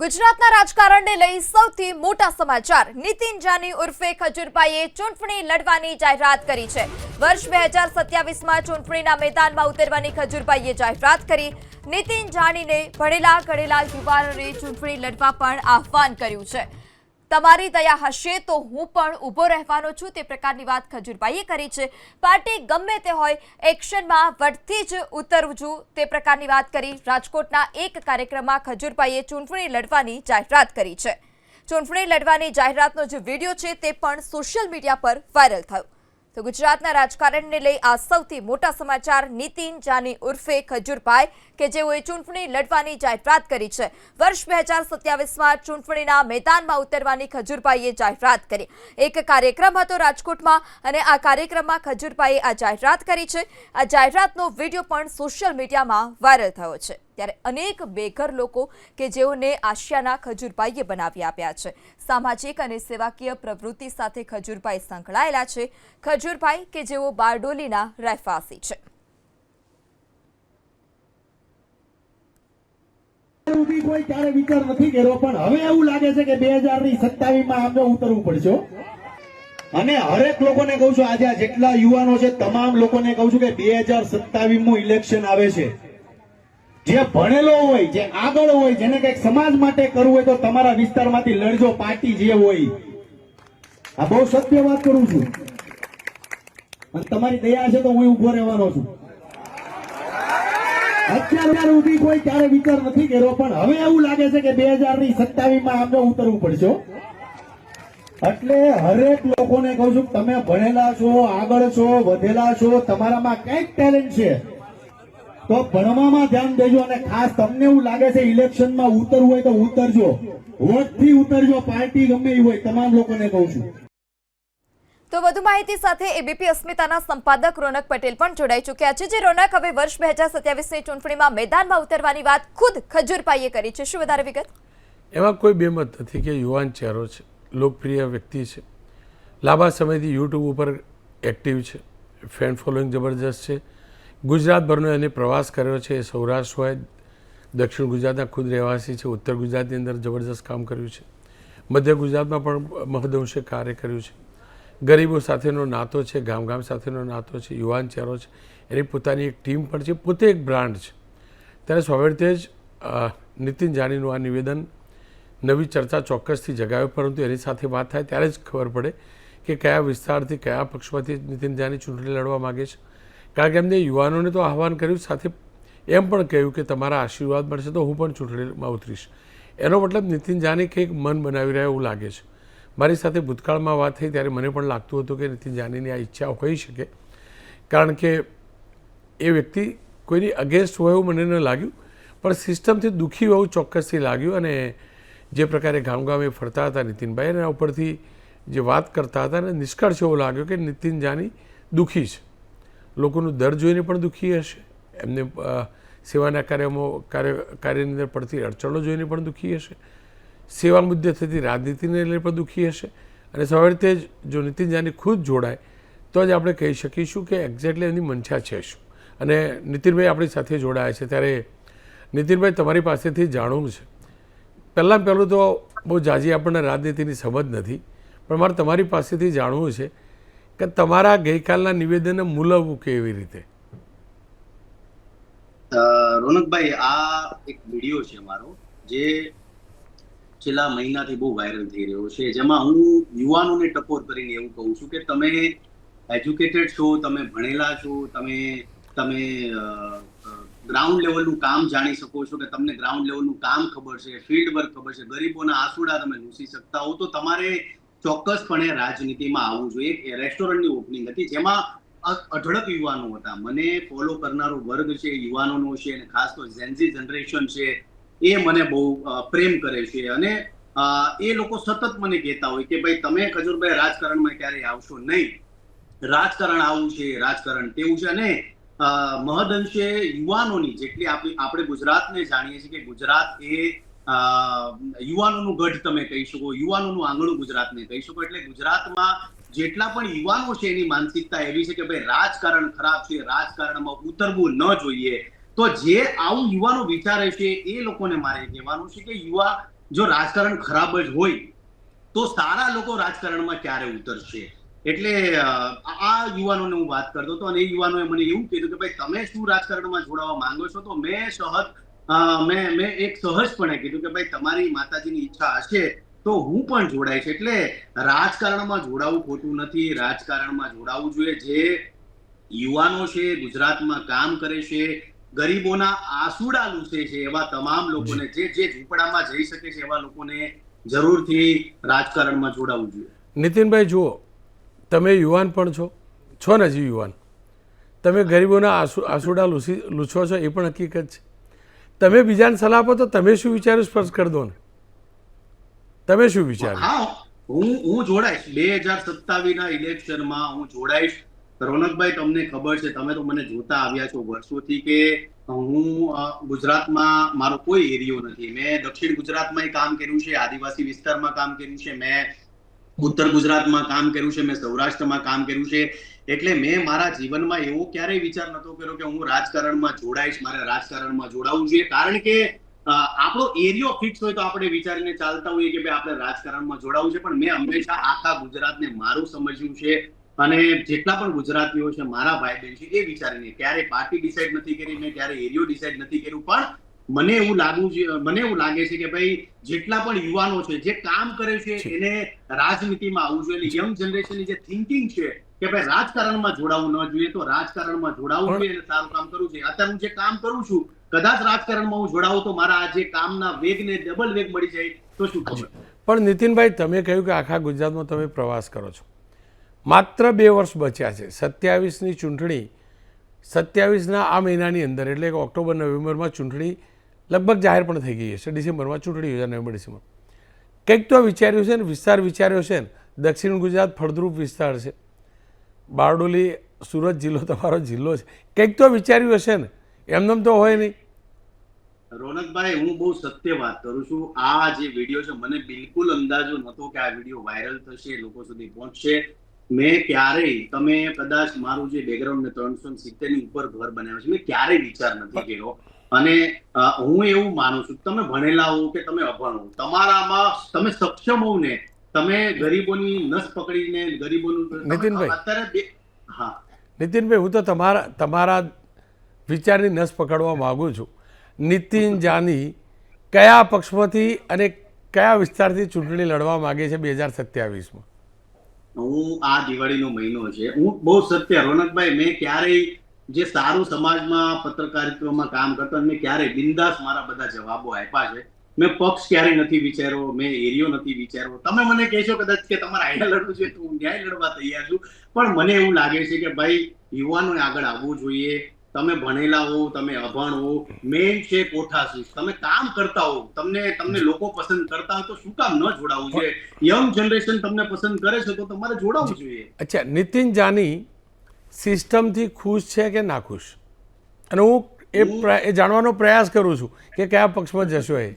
ગુજરાતના રાજકારણને લઈ સૌથી મોટા સમાચાર. નીતિન જાની ઉર્ફે ખજુરભાઈએ ચૂંટણી લડવાની જાહેરાત કરી છે. વર્ષ બે હજાર સત્યાવીસમાં ચૂંટણીના મેદાનમાં ઉતરવાની ખજૂરભાઈએ જાહેરાત કરી. નીતિન જાનીને ભણેલા ગણેલા યુવાનોને ચૂંટણી લડવા પણ આહવાન કર્યું છે. તમારી દયા હશે તો હું પણ ઊભો રહેવાનો છું. તે પ્રકારની વાત ખજૂરભાઈએ કરી છે. પાર્ટી ગમે તે હોય, એક્શનમાં વટથી જ ઉતરવું છું. તે પ્રકારની વાત કરી રાજકોટના એક કાર્યક્રમમાં ખજૂરભાઈએ ચૂંટણી લડવાની જાહેરાત કરી છે. ચૂંટણી લડવાની જાહેરાતનો જે વીડિયો છે તે પણ સોશિયલ મીડિયા પર વાયરલ થયો. તો ગુજરાતના રાજકારણને લઈ આ સૌથી મોટા સમાચાર નીતિન, જાની ઉર્ફે ખજૂરભાઈ, કે જેઓએ ચૂંટણી લડવાની જાહેરાત કરી છે. વર્ષ બે હજાર સત્યાવીસમાં ચૂંટણીના મેદાનમાં ઉતરવાની ખજૂરભાઈએ જાહેરાત કરી. એક કાર્યક્રમ હતો રાજકોટમાં અને આ કાર્યક્રમમાં ખજૂરભાઈએ આ જાહેરાત કરી છે. આ જાહેરાતનો વીડિયો પણ સોશિયલ મીડિયામાં વાયરલ થયો છે. ત્યારે અનેક બેઘર લોકો કે જેઓને આશિયાના ખજૂરભાઈએ બનાવી આપ્યા છે. સામાજિક અને સેવાકીય પ્રવૃત્તિ સાથે ખજૂરભાઈ સંકળાયેલા છે. ખજૂરભાઈ કે જેઓ બારડોલીના રહેવાસી છે. કોઈ ક્યારે વિચાર નથી કર્યો, પણ હવે એવું લાગે છે કે બે હજારની સત્તાવીસમાં આમને ઉતરવું પડશે અને હરેક લોકોને કહું છું, આજે જેટલા યુવાનો છે, તમામ લોકોને કહું છું કે બે હજાર સત્તાવીસ ઇલેક્શન આવે છે. જે ભણેલો હોય, જે આગળ હોય, જેને કંઈક સમાજ માટે કરવું હોય તો તમારા વિસ્તારમાંથી લડજો, પાર્ટી જે હોય. આ બહુ સત્ય વાત કરું છું. અને તમારી દયા છે તો હું ઊભો રહેવાનો છું. અત્યાર સુધી કોઈ ક્યારે વિચાર નથી કર્યો, પણ હવે એવું લાગે છે કે બે હજારની સત્તાવીસમાં આમને ઉતરવું પડશે એટલે હરેક લોકોને કહું છું તમે ભણેલા છો, આગળ છો, વધેલા છો, તમારામાં કંઈક ટેલેન્ટ છે. તો ભણવામાં ધ્યાન દેજો અને ખાસ તમને એવું લાગે છે ઇલેક્શનમાં ઉતરવું હોય તો ઉતરજો. વોટથી ઉતરજો પાર્ટી ગમે એ હોય તમામ લોકોને કહું છું. તો વધુ માહિતી સાથે એબીપી અસ્મિતાના સંપાદક રોનક પટેલ પણ જોડાઈ ચૂક્યા છે જે રોનક હવે વર્ષ બે હજાર સત્યાવીસની ચૂંટણીમાં મેદાનમાં ઉતરવાની વાત ખુદ ખજૂરભાઈએ કરી છે. શું વધારે વિગત? એમાં કોઈ બેમત નથી કે યુવાન ચહેરો છે લોકપ્રિય વ્યક્તિ છે લાંબા સમયથી યુટ્યુબ ઉપર એક્ટિવ છે ફેન ફોલોઈંગ જબરજસ્ત છે ગુજરાતભરનો એને પ્રવાસ કર્યો છે એ સૌરાષ્ટ્ર હોય, દક્ષિણ ગુજરાતના ખુદ રહેવાસી છે, ઉત્તર ગુજરાતની અંદર જબરજસ્ત કામ કર્યું છે. મધ્ય ગુજરાતમાં પણ મહદઅંશે કાર્ય કર્યું છે. ગરીબો સાથેનો નાતો છે ગામ ગામ સાથેનો નાતો છે, યુવાન ચહેરો છે, એની પોતાની એક ટીમ પણ છે, પોતે એક બ્રાન્ડ છે. ત્યારે સ્વાભાવિક જ નીતિન જાનીનું આ નિવેદન નવી ચર્ચા ચોક્કસથી જગાવે, પરંતુ એની સાથે વાત થાય ત્યારે જ ખબર પડે કે કયા વિસ્તારથી કયા પક્ષમાંથી નીતિન જાની ચૂંટણી લડવા માગે છે. કારણ કે એમને યુવાનોને તો આહવાન કર્યું, સાથે એમ પણ કહ્યું કે તમારા આશીર્વાદ મળશે તો હું પણ ચૂંટણીમાં ઉતરીશ. એનો મતલબ નીતિન જાની કંઈક મન બનાવી રહ્યા એવું લાગે છે. મારી સાથે ભૂતકાળમાં વાત થઈ ત્યારે મને પણ લાગતું હતું કે નીતિન જાનીની આ ઈચ્છા હોઈ શકે. કારણ કે એ વ્યક્તિ કોઈની અગેન્સ્ટ હોય એવું મને ન લાગ્યું, પણ સિસ્ટમથી દુઃખી હોવું ચોક્કસથી લાગ્યું અને જે પ્રકારે ગામ ગામે ફરતા હતા નીતિનભાઈ, એના ઉપરથી જે વાત કરતા હતા અને નિષ્કર્ષ એવો લાગ્યો કે નીતિન જાની દુઃખી છે. લોકોનું દર જોઈને પણ દુઃખી હશે. એમને સેવાના કાર્યમાં, કાર્ય, કાર્યની અંદર પડતી અડચણો જોઈને પણ દુઃખી હશે. સેવા મુદ્દે થતી રાજનીતિને લઈને પણ દુઃખી હશે. અને સવારે જ, જો નીતિન જાની ખુદ જોડાય, તો જ આપણે કહી શકીશું કે એક્ઝેક્ટલી એની મંશા છે શું. અને નીતિનભાઈ આપણી સાથે જોડાયા છે. ત્યારે નીતિનભાઈ, તમારી પાસેથી જાણવું છે. પહેલાં પહેલું તો બહુ જાજી આપણને રાજનીતિની સમજ નથી, પણ મારે તમારી પાસેથી જાણવું છે કે તમારા ગઈકાલના નિવેદનને મૂલવવું કેવી રીતે? રોનકભાઈ, આ એક વીડિયો છે મારો જે છેલ્લા મહિનાથી બહુ વાયરલ થઈ રહ્યો છે, જેમાં હું યુવાનોને ટકોર કરીને એવું કહું છું કે તમે એજ્યુકેટેડ છો, તમે ભણેલા છો, તમે તમે ગ્રાઉન્ડ લેવલનું કામ જાણી શકો છો કે તમને ગ્રાઉન્ડ લેવલનું કામ ખબર છે, ફિલ્ડ વર્ક ખબર છે, ગરીબોના આંસુડા તમે લૂસી શકતા હો, તો તમારે ચોક્કસપણે રાજનીતિમાં આવવું જોઈએ. એક રેસ્ટોરન્ટની ઓપનિંગ હતી, જેમાં અઢળક યુવાનો હતા. મને ફોલો કરનારો વર્ગ છે, યુવાનોનો છે, અને ખાસ તો ઝેન્ઝી જનરેશન છે, એ મને બહુ પ્રેમ કરે છે. અને એ લોકો સતત મને કહેતા હોય કે ભાઈ, તમે ખજૂરભાઈ, રાજકારણમાં ક્યારેય આવશો નહીં. રાજકારણ આવું છે, રાજકારણ તેવું છે. અને મહદ મહદઅંશે યુવાનોની જેટલી આપણી ગુજરાતને જાણીએ છીએ કે ગુજરાત એ યુવાનોનું ગઢ તમે કહી શકો, યુવાનોનું આંગણું ગુજરાતને કહી શકો. એટલે ગુજરાતમાં જેટલા પણ યુવાનો છે એની માનસિકતા એવી છે કે ભાઈ રાજકારણ ખરાબ છે, રાજકારણમાં ઉતરવું ન જોઈએ. તો જે આવું યુવાનો વિચારે છે એ લોકોને મારે કહેવાનું છે કે યુવા જો રાજકારણ ખરાબ જ હોય, તો સારા લોકો રાજકારણમાં ક્યારે ઉતરશે? એટલે આ યુવાનોને હું વાત કરતો હતો અને એ યુવાનોએ મને એવું કીધું કે ભાઈ તમે શું રાજકારણમાં જોડાવા માંગો છો? તો મેં સહજ મેં મેં એક સહજપણે કીધું કે ભાઈ તમારી માતાજીની ઈચ્છા હશે તો હું પણ જોડાઈશ એટલે રાજકારણમાં જોડાવું ખોટું નથી. રાજકારણમાં જોડાવું જોઈએ. જે યુવાનો છે ગુજરાતમાં કામ કરે છે ગરીબોના આસુડા લૂસે છે એવા તમામ લોકોને જે જે ઝૂંપડામાં જઈ શકે છે એવા લોકોને જરૂરથી રાજકારણમાં જોડાવું જોઈએ. નીતિનભાઈ જુઓ તમે યુવાન પણ છો. છો ને હજી યુવાન. તમે ગરીબોના આસુ આસુડા લૂસી લૂછો છો એ પણ હકીકત છે. તમે બીજાને સલાહ આપો તો તમે શું વિચાર્યું સ્પર્શ કરી દો ને. તમે શું વિચાર્યું હા, હું જોડાઈશ. બે હજાર સત્તાવીસ ના ઇલેક્શનમાં હું જોડાઈશ. રોનકભાઈ, તમને ખબર છે, તમે તો મને જોતા આવ્યા છો વર્ષોથી કે હું ગુજરાતમાં મારો કોઈ એરિયો નથી. મેં દક્ષિણ ગુજરાતમાં કામ કર્યું છે, આદિવાસી વિસ્તારમાં કામ કર્યું છે, મેં ઉત્તર ગુજરાતમાં કામ કર્યું છે, મેં સૌરાષ્ટ્રમાં કામ કર્યું છે. એટલે મેં મારા જીવનમાં એવો ક્યારેય વિચાર નતો કર્યો કે હું રાજકારણમાં જોડાઈશ, મારે રાજકારણમાં જોડાવું જોઈએ. કારણ કે આપણો એરિયો ફિક્સ હોય તો આપણે વિચારીને ચાલતા હોઈએ કે ભાઈ આપણે રાજકારણમાં જોડાવું છે. પણ મેં હંમેશા આખા ગુજરાતને મારું સમજ્યું છે અને જેટલા પણ ગુજરાતીઓ છે, મારા ભાઈ બહેન છે, એ વિચારીને ક્યારે પાર્ટી ડિસાઈડ નથી કરી, મેં ક્યારે એરિયો ડિસાઈડ નથી કર્યું. પણ મને એવું લાગુ છે મને એવું લાગે છે કે ભાઈ જેટલા પણ યુવાનો છે જે કામ કરે છે એને રાજનીતિમાં આવવું જોઈએ. એટલે યંગ જનરેશનની જે થિંકિંગ છે કે ભાઈ રાજકારણમાં જોડાવું ન જોઈએ તો રાજકારણમાં જોડાવું જોઈએ અને સારું કામ કરવું જોઈએ. અત્યારે હું જે કામ કરું છું કદાચ રાજકારણમાં હું જોડાવું તો મારા આ જે કામના વેગને ડબલ વેગ મળી જાય તો શું ખબર? પણ નીતિનભાઈ તમે કહ્યું કે આખા ગુજરાતમાં તમે પ્રવાસ કરો છો. માત્ર બે વર્ષ બચ્યા છે. સત્યાવીસની ચૂંટણી સત્યાવીસના આ મહિનાની અંદર એટલે ઓક્ટોબર નવેમ્બરમાં ચૂંટણી લગભગ જાહેર પણ થઈ ગઈ હશે. ડિસેમ્બરમાં ચૂંટણી યોજાય નવેમ્બર ડિસેમ્બર. કંઈક તો વિચાર્યું છે ને વિસ્તાર વિચાર્યો છે ને દક્ષિણ ગુજરાત ફળદ્રુપ વિસ્તાર છે. બારડોલી સુરત જિલ્લો તમારો જિલ્લો છે. કંઈક તો વિચાર્યું હશે ને એમનેમ તો હોય નહીં. રોનકભાઈ હું બહુ સત્ય વાત કરું છું. આ જે વીડિયો છે મને બિલકુલ અંદાજો નહોતો કે આ વીડિયો વાયરલ થશે લોકો સુધી પહોંચશે. મેં ક્યારેય તમે કદાચ મારું જે બેકગ્રાઉન્ડ ત્રણસો સિત્તેરની ઉપર ઘર બનાવ્યું છે મેં ક્યારેય વિચાર નથી કર્યો અને હું એવું માનું છું તમે ભણેલા હો કે તમે અભણ હો તમારામાં તમે સક્ષમ હોવ ને તમે ગરીબોની નસ પકડીને ગરીબોનું નીતિનભાઈ. અત્યારે હા. નીતિનભાઈ હું તો તમારા તમારા વિચારની નસ પકડવા માગું છું. નીતિન જાની કયા પક્ષમાંથી અને કયા વિસ્તારથી ચૂંટણી લડવા માગે છે બે હજાર સત્યાવીસમાં? હું આ દિવાળીનો મહિનો છે. હું બહુ સત્ય રોનકભાઈ મેં ક્યારેય જે સારું સમાજમાં પત્રકારિત્વમાં કામ કરતો મેં ક્યારેય બિંદાસ મારા બધા જવાબો આપ્યા છે. મેં પક્ષ ક્યારેય નથી વિચાર્યો મેં એરિયો નથી વિચાર્યો. તમે મને કહેશો કદાચ કે તમારે અહીંયા લડવું છે તો હું ન્યાય લડવા તૈયાર છું. પણ મને એવું લાગે છે કે ભાઈ યુવાનોએ આગળ આવવું જોઈએ. તમે ભણેલા હો તમે અભણ હો મેઇન છે કોઠાસૂઝ તમે કામ કરતા હો. તમને તમને લોકો પસંદ કરતા હોય તો શું કામ ન જોડાવવું જોઈએ યંગ જનરેશન તમને પસંદ કરે છે તો તમારે જોડાવું જોઈએ. અચ્છા નીતિન જાની સિસ્ટમથી ખુશ છે કે નાખુશ અને હું એ એ જાણવાનો પ્રયાસ કરું છું કે કયા પક્ષમાં જશો એ.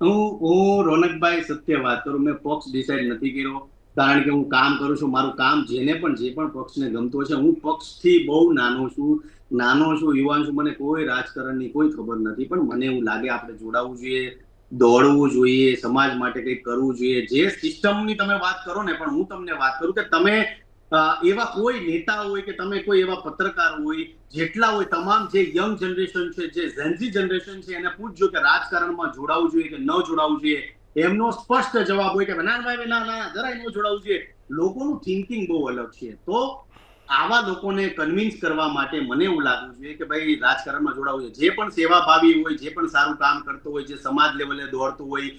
હું હું રોનકભાઈ સત્ય વાત કરું મેં પક્ષ ડિસાઈડ નથી કર્યો. કારણ કે હું કામ કરું છું મારું કામ જેને પણ જે પણ પક્ષને ગમતો છે હું પક્ષથી બહુ નાનો છું. નાનો છું યુવાન છું મને કોઈ રાજકારણની કોઈ ખબર નથી પણ મને એવું લાગે આપણે જોડાવવું જોઈએ દોડવું જોઈએ સમાજ માટે કંઈક કરવું જોઈએ. જે સિસ્ટમની તમે વાત કરો ને પણ હું તમને વાત કરું કે તમે એવા કોઈ નેતા હોય કે તમે કોઈ એવા પત્રકાર હોય, જેટલા હોય, તમામ જે યંગ જનરેશન છે, જે ઝેન્ઝી જનરેશન છે, એને પૂછજો કે રાજકારણમાં જોડાવવું જોઈએ કે ન જોડાવવું જોઈએ. એમનો સ્પષ્ટ જવાબ હોય કે ના ભાઈ, ના ના, જરાય ન જોડાવું જોઈએ. લોકોનું થિંકિંગ બહુ અલગ છે. તો આવા લોકોને કન્વિન્સ કરવા માટે મને એવું લાગવું જોઈએ કે ભાઈ, રાજકારણમાં જોડાવવું જોઈએ. જે પણ સેવાભાવી હોય, જે પણ સારું કામ કરતો હોય, જે સમાજ લેવલે દોડતું હોય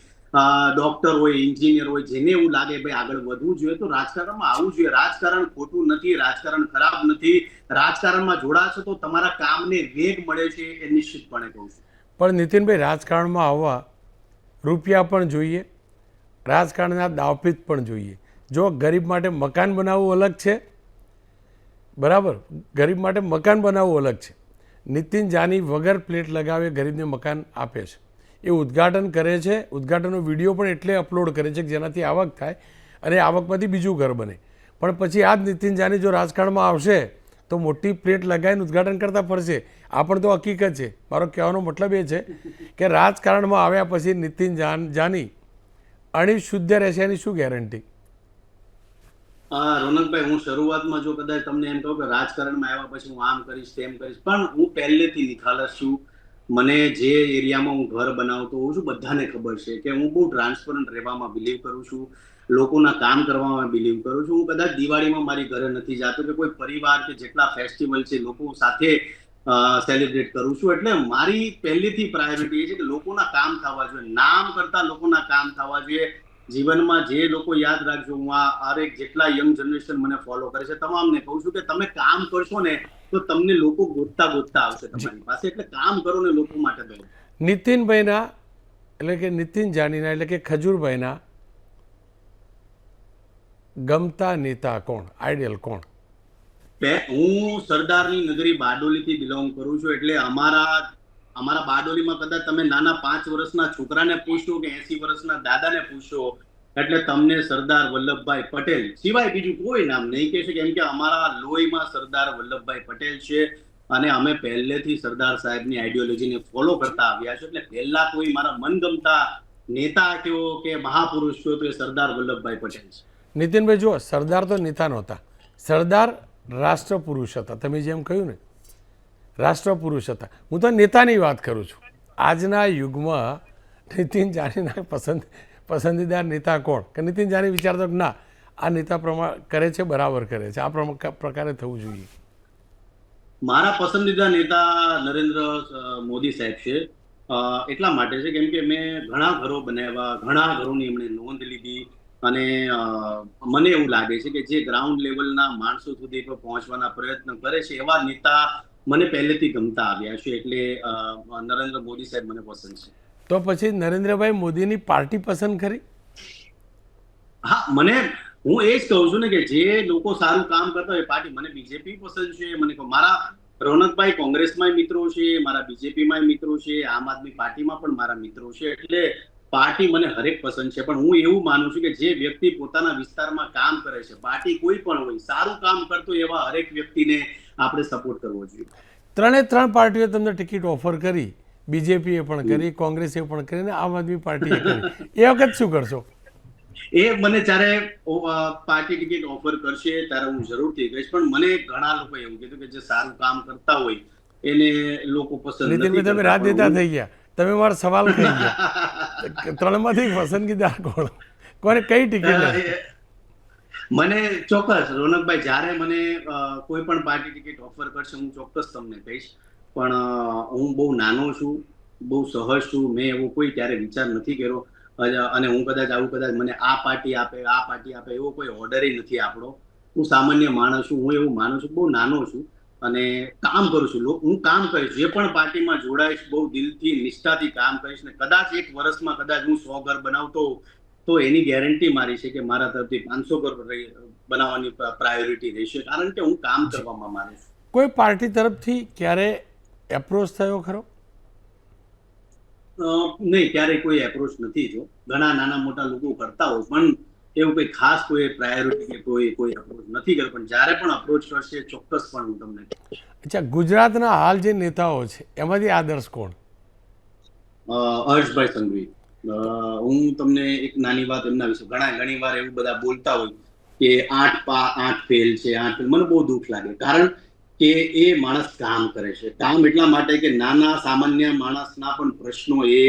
ડોક્ટર હોય એન્જિનિયર હોય, જેને એવું લાગે, ભાઈ, આગળ વધવું જોઈએ તો રાજકારણમાં આવવું જોઈએ. રાજકારણ ખોટું નથી, રાજકારણ ખરાબ નથી. રાજકારણમાં જોડાશો તો તમારા કામને વેગ મળે છે, એ નિશ્ચિતપણે કહું છું. પણ નીતિનભાઈ, રાજકારણમાં આવવા રૂપિયા પણ જોઈએ, રાજકારણના દાવપીત પણ જોઈએ. જો ગરીબ માટે મકાન બનાવવું અલગ છે, બરાબર? ગરીબ માટે મકાન બનાવવું અલગ છે. નીતિન જાની વગર પ્લેટ લગાવે, ગરીબને મકાન આપે છે. એ ઉદ્ઘાટન કરે છે. ઉદ્ઘાટનનો વીડિયો પણ એટલે અપલોડ કરે છે કે જેનાથી આવક થાય અને આવકમાંથી બીજું ઘર બને. પણ પછી આ જ નીતિન જાની જો રાજકારણમાં આવશે, તો મોટી પ્લેટ લગાવીને ઉદ્ઘાટન કરતા ફરશે. આ પણ તો હકીકત છે. મારો કહેવાનો મતલબ એ છે કે રાજકારણમાં આવ્યા પછી નીતિન જાન, જાની અણી શુદ્ધ રહેશે એની શું ગેરંટી રોનકભાઈ, હું શરૂઆતમાં જો કદાચ તમને એમ કહું કે રાજકારણમાં આવ્યા પછી હું આમ કરીશ, તેમ કરીશ, પણ હું પહેલેથી નિખાલસ છું. મને જે એરિયામાં હું ઘર બનાવતો હોઉં છું, બધાને ખબર છે કે હું બહુ ટ્રાન્સપરન્ટ રહેવામાં બિલીવ કરું છું. લોકોના કામ કરવામાં બિલીવ કરું છું. હું કદાચ દિવાળીમાં મારી ઘરે નથી જાતો કે કોઈ પરિવાર કે જેટલા ફેસ્ટિવલ છે, લોકો સાથે સેલિબ્રેટ કરું છું. એટલે મારી પહેલીથી પ્રાયોરિટી એ છે કે લોકોના કામ થવા જોઈએ. નામ કરતા લોકોના કામ થવા જોઈએ. જીવનમાં જે લોકો યાદ રાખજો. હું આ હરેક જેટલા યંગ જનરેશન મને ફોલો કરે છે. તમામને કહું છું કે તમે કામ કરશો ને તો તમને લોકો ગોતતા ગોતતા આવશે તમારી પાસે. એટલે કામ કરો ને લોકો માટે દો નીતિનભાઈના એટલે કે નીતિન જાનીના એટલે કે ખજૂરભાઈના ગમતા નેતા કોણ? આઈડિયલ કોણ? હું સરદારની નગરી બારડોલીથી બિલોંગ કરું છું. એટલે અમારા અમારા બારડોલીમાં કદાચ તમે નાના પાંચ વર્ષના છોકરાને પૂછો કે એસી વર્ષના દાદાને પૂછો એટલે તમને સરદાર વલ્લભભાઈ પટેલ, સિવાય બીજું કોઈ નામ નહીં કહેશે કેમ કે અમારા લોહીમાં સરદાર વલ્લભભાઈ પટેલ છે અને અમે પહેલેથી સરદાર સાહેબની આઈડિયોલોજીને ફોલો કરતા આવ્યા છે. એટલે પહેલા કોઈ મારા મનગમતા નેતા કયો કે મહાપુરુષ કયો તો એ સરદાર વલ્લભભાઈ પટેલ છે. નીતિનભાઈ, જુઓ, સરદાર તો નેતા નહોતા. સરદાર રાષ્ટ્રપુરુષ હતા. તમે જેમ કહ્યું ને, રાષ્ટ્રપુરુષ હતા. હું તો નેતાની વાત કરું છું. આજના યુગમાં નીતિન જાનીના પસંદ પસંદીદાર નેતા કોણ? કે નીતિન જાની વિચારતો કે ના, આ નેતા પ્રમાણ કરે છે, બરાબર કરે છે. આ પ્રકારે થવું જોઈએ. મારા પસંદીદા નેતા નરેન્દ્ર મોદી સાહેબ છે. એટલા માટે છે કેમ કે મેં ઘણા ઘરો બનાવ્યા, ઘણા ઘરોની એમણે નોંધ લીધી અને મને એવું લાગે છે કે જે ગ્રાઉન્ડ લેવલના માણસો સુધી પહોંચવાના પ્રયત્ન કરે છે, એવા નેતા મને પહેલેથી ગમતા આવ્યા છે. એટલે નરેન્દ્ર મોદી સાહેબ મને પસંદ છે. તો પછી નરેન્દ્રભાઈ મોદીની પાર્ટી પસંદ કરી? હા મને હું એ જ કહું છું ને કે જે લોકો સારું કામ કરતા હોય પાર્ટી મને બીજેપી પસંદ છે મને મારા રોનકભાઈ કોંગ્રેસમાં મિત્રો છે મારા બીજેપીમાં મિત્રો છે આમ આદમી પાર્ટીમાં પણ મારા મિત્રો છે એટલે પાર્ટી મને હરેક પસંદ છે. પણ હું એવું માનું છું કે જે વ્યક્તિ પોતાના વિસ્તારમાં કામ કરે છે પાર્ટી કોઈ પણ હોય સારું કામ કરતો હોય એવા હરેક વ્યક્તિને આપણે સપોર્ટ કરવો જોઈએ. ત્રણે ત્રણ પાર્ટીઓ તમને ટિકિટ ઓફર કરી. બીજેપીએ પણ કરી કોંગ્રેસે પણ કરી આમ આદમી પાર્ટીએ કરી. એ વખત શું કરશો? એ મને જ્યારે પાર્ટી ટિકિટ ઓફર કરશે ત્યારે હું જરૂરથી કહીશ. પણ મને ઘણા લોકો એવું કીધું કે જે સારું કામ કરતા હોય એને લોકો પસંદ નથી તમે. રાજનેતા થઈ ગયા. તમે મારો સવાલ ખાઈ ગયા. ત્રણમાંથી પસંદગીદાર કોણ? કોને કઈ ટિકિટ મને ચોક્કસ રોનકભાઈ જ્યારે મને કોઈ પણ પાર્ટી ટિકિટ ઓફર કરશે હું ચોક્કસ તમને કહીશ. પણ હું બહુ નાનો છું બહુ સહજ છું મેં એવો કોઈ ત્યારે વિચાર નથી કર્યો. અને હું કદાચ આવું કદાચ મને આ પાર્ટી આપે આ પાર્ટી આપે એવો કોઈ ઓર્ડર નથી આપણો. હું સામાન્ય માણસ છું હું એવું માનું છું બહુ નાનો છું અને કામ કરું છું. હું કામ કરીશ જે પણ પાર્ટીમાં જોડાઈશ બહુ દિલથી નિષ્ઠાથી કામ કરીશ ને કદાચ એક વર્ષમાં કદાચ હું સો ઘર બનાવતો તો એની ગેરંટી મારી છે કે મારા તરફથી પાંચસો ઘર બનાવવાની પ્રાયોરિટી રહેશે. કારણ કે હું કામ કરવામાં માનું છું. કોઈ પાર્ટી તરફથી ક્યારે એપ્રોચ થયો ખરો? નહીં ક્યારેય કોઈ એપ્રોચ નથી જો ઘણા નાના મોટા લોકો કરતા હોય પણ એવું કોઈ ખાસ કોઈ પ્રાયોરિટી કે કોઈ કોઈ અપ્રોચ નથી કર્યો. પણ જ્યારે પણ અપ્રોચ કરશે ચોક્કસ પણ હું તમને અચ્છા ગુજરાતના હાલ જે નેતાઓ છે એમાંથી આદર્શ કોણ? હર્ષભાઈ સંઘવી. હું તમને એક નાની વાત એમના વિશે ઘણા ઘણી વાર એવું બધા બોલતા હોય કે આઠ પા આઠ ફેલ છે આઠ ફેલ મને બહુ દુઃખ લાગે. કારણ કે એ માણસ કામ કરે છે. કામ એટલા માટે કે નાના સામાન્ય માણસના પણ પ્રશ્નો એ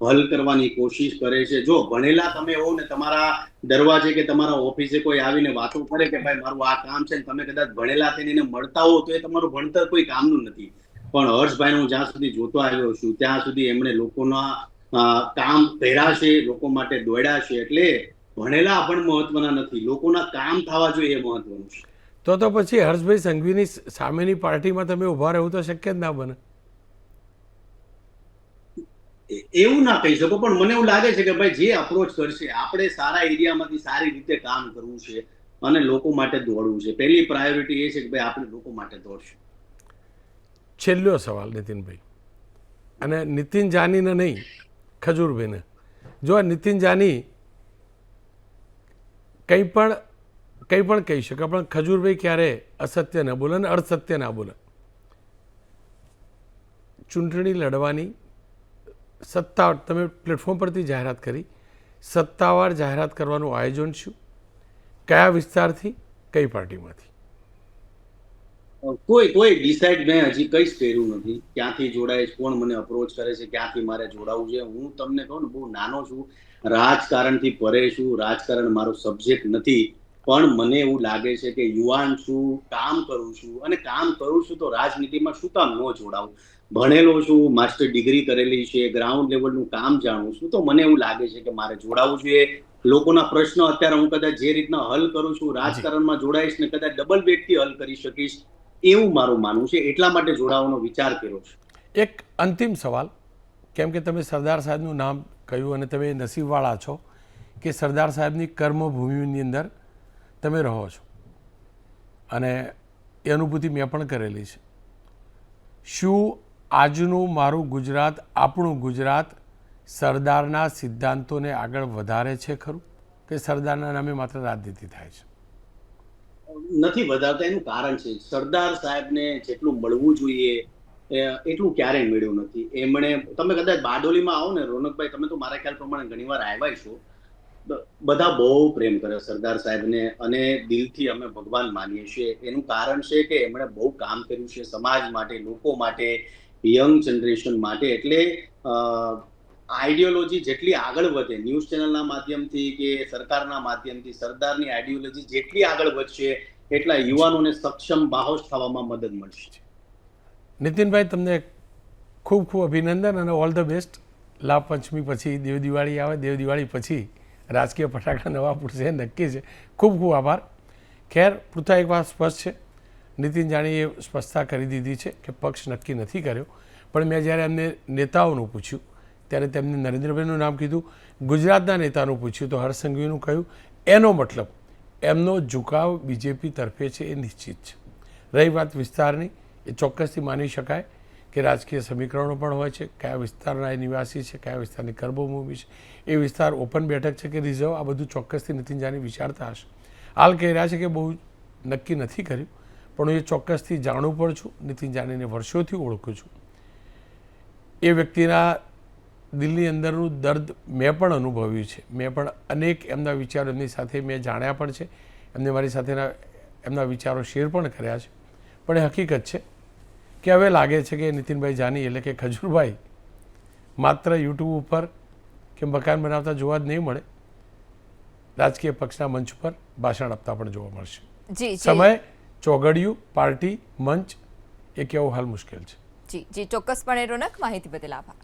હલ કરવાની કોશિશ કરે છે. જો ભણેલા તમે હો ને તમારા દરવાજે કે તમારા ઓફિસે કોઈ આવીને વાતો કરે કે ભાઈ મારું આ કામ છે ને તમે કદાચ ભણેલા થઈને એને મળતા હો તો એ તમારું ભણતર કોઈ કામનું નથી. પણ હર્ષભાઈ, હું જ્યાં સુધી જોતો આવ્યો છું ત્યાં સુધી એમણે લોકોના કામ કર્યા છે, લોકો માટે દોડ્યા છે. એટલે ભણેલા પણ મહત્વના નથી. લોકોના કામ થવા જોઈએ એ મહત્વનું છે. તો તો પછી હર્ષભાઈ સંઘવીની સામેની પાર્ટીમાં તમે ઊભા રહેવું તો શક્ય જ ના બને. એવું ના કહી શકો પણ મને એવું લાગે છે કે ભાઈ જે અપ્રોચ કરશે આપણે સારા એરિયામાંથી સારી રીતે કામ કરવું છે અને લોકો માટે દોડવું છે. પહેલી પ્રાયોરિટી એ છે કે ભાઈ આપણે લોકો માટે દોડશું. છેલ્લો સવાલ નીતિનભાઈ. અને નીતિન જાનીને નહીં ખજૂરભાઈને. જો નીતિન જાની કંઈ પણ કંઈ પણ કહી શકે પણ ખજૂરભાઈ ક્યારે અસત્ય ના બોલે અને અર્ધસત્ય ના બોલે. ચૂંટણી લડવાની સત્તા તમે પ્લેટફોર્મ પરથી જાહેરાત કરી સત્તાવાર જાહેરાત કરવાનું આયોજન શું કયા વિસ્તારથી? કઈ પાર્ટીમાંથી? કોઈ કોઈ ડિસાઇડ મેં હજી કઈ જ કર્યું નથી. ક્યાંથી જોડાય છે, કોણ મને અપ્રોચ કરે છે ક્યાંથી મારે જોડાવું છે હું તમને કહું ને બહુ નાનો છું. રાજકારણથી પરે છું રાજકારણ મારો સબ્જેક્ટ નથી. પણ મને એવું લાગે છે કે યુવાન છું, કામ કરું છું અને કામ કરું છું તો રાજનીતિમાં શું કામ ન જોડાવું? ભણેલો છું, માસ્ટર ડિગ્રી કરેલી છે, ગ્રાઉન્ડ લેવલનું કામ જાણું છું, તો મને એવું લાગે છે કે મારે જોડાવું જોઈએ. લોકોના પ્રશ્નો અત્યારે હું કદાચ જે રીતના હલ કરું છું, રાજકારણમાં જોડાઈશ ને કદાચ ડબલ બેડથી હલ કરી શકીશ, એવું મારું માનવું છે. એટલા માટે જોડાવાનો વિચાર કર્યો છે. એક અંતિમ સવાલ. કેમ કે તમે સરદાર સાહેબનું નામ કહ્યું અને તમે નસીબવાળા છો કે સરદાર સાહેબની કર્મભૂમિની અંદર તમે રહો છો. અને એ અનુભૂતિ મેં પણ કરેલી છે. શું આજનું મારું ગુજરાત આપણું ગુજરાત સરદારના સિદ્ધાંતોને આગળ વધારે છે ખરું? કે સરદારના નામે માત્ર રાજનીતિ થાય છે? નથી વધારતા, એનું કારણ છે. સરદાર સાહેબને જેટલું મળવું જોઈએ એટલું ક્યારેય મળ્યું નથી. એમણે, તમે કદાચ બારડોલીમાં આવો ને, રોનકભાઈ, તમે તો મારા ખ્યાલ પ્રમાણે ઘણીવાર આવ્યા છો બધા બહુ પ્રેમ કરે સરદાર સાહેબને અને દિલથી અમે ભગવાન માનીએ છીએ. એનું કારણ છે કે એમણે બહુ કામ કર્યું છે સમાજ માટે, લોકો માટે યંગ જનરેશન માટે. એટલે આઈડિયોલોજી જેટલી આગળ વધે ન્યૂઝ ચેનલના માધ્યમથી કે સરકારના માધ્યમથી, સરદારની આઈડિયોલોજી જેટલી આગળ વધશે, એટલા યુવાનોને સક્ષમ બાહોશ થવામાં મદદ મળશે. નીતિનભાઈ, તમને ખૂબ ખૂબ અભિનંદન અને ઓલ ધ બેસ્ટ લાભ પંચમી પછી દેવ દિવાળી આવે દેવ દિવાળી પછી રાજકીય ફટાકડા નવા ફૂટશે, નક્કી છે. ખૂબ ખૂબ આભાર. ખેર, પૃથા એક વાત સ્પષ્ટ છે. નીતિન જાણીએ સ્પષ્ટતા કરી દીધી છે કે પક્ષ નક્કી નથી કર્યો. પણ મેં જ્યારે એમને નેતાઓનું પૂછ્યું, ત્યારે તેમને નરેન્દ્રભાઈનું નામ કીધું, ગુજરાતના નેતાનું પૂછ્યું, તો હર્ષસંઘવીનું કહ્યું, એનો મતલબ, એમનો ઝુકાવ બીજેપી તરફે છે એ નિશ્ચિત છે. રહી વાત વિસ્તારની, એ ચોક્કસથી માની શકાય. કે રાજકીય સમીકરણો પણ હોય છે, કયા વિસ્તારના એ નિવાસી છે, કયા વિસ્તારની કર્મભૂમિ છે, એ વિસ્તાર ઓપન બેઠક છે કે રિઝર્વ, આ બધું ચોક્કસથી નીતિન જાની વિચારતા હશે. હાલ કહી રહ્યા છે કે બહુ નક્કી નથી કર્યું, પણ હું એ ચોક્કસથી જાણું પણ છું, નીતિન જાનીને વર્ષોથી ઓળખું છું. એ વ્યક્તિના દિલની અંદરનું દર્દ મેં પણ અનુભવ્યું છે. મેં પણ અનેક એમના વિચારો એમની સાથે મેં જાણ્યા પણ છે. એમને મારી સાથેના એમના વિચારો શેર પણ કર્યા છે. પણ એ હકીકત છે કે હવે લાગે છે કે નીતિનભાઈ જાની એટલે કે ખજૂરભાઈ માત્ર યુટ્યુબ ઉપર કે મકાન બનાવતા જોવા જ નહીં મળે રાજકીય પક્ષના મંચ પર ભાષણ આપતા પણ જોવા મળશે. સમય ચોગડિયું પાર્ટી મંચ એ કેવો હાલ મુશ્કેલ છે. જી જી. ચોક્કસપણે રોનક માહિતી બદલ આભાર.